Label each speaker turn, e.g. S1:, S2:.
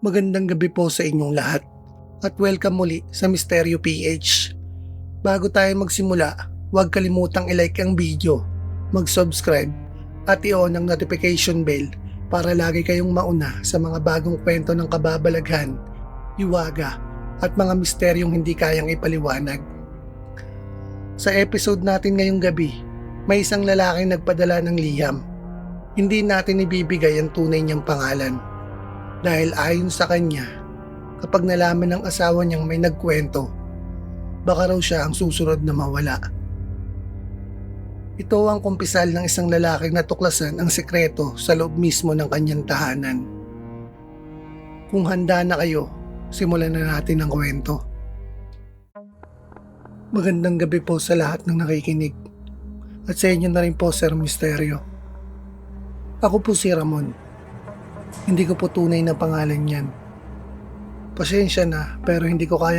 S1: Magandang gabi po sa inyong lahat at welcome muli sa Misteryo PH. Bago tayo magsimula, huwag kalimutang i-like ang video, mag-subscribe at i-on ang notification bell para lagi kayong mauna sa mga bagong kwento ng kababalaghan, iwaga at mga misteryong hindi kayang ipaliwanag. Sa episode natin ngayong gabi, may isang lalaking nagpadala ng liham. Hindi natin ibibigay ang tunay niyang pangalan dahil ayon sa kanya, kapag nalaman ng asawa niyang may nagkwento, baka raw siya ang susunod na mawala. Ito ang kumpisal ng isang lalaking natuklasan ang sekreto sa loob mismo ng kanyang tahanan. Kung handa na kayo, simulan na natin ang kwento. Magandang gabi po sa lahat ng nakikinig. At sa inyo na rin po, Sir Misteryo. Ako po si Ramon. Hindi ko po tunay na pangalan yan. Pasensya na pero hindi ko kaya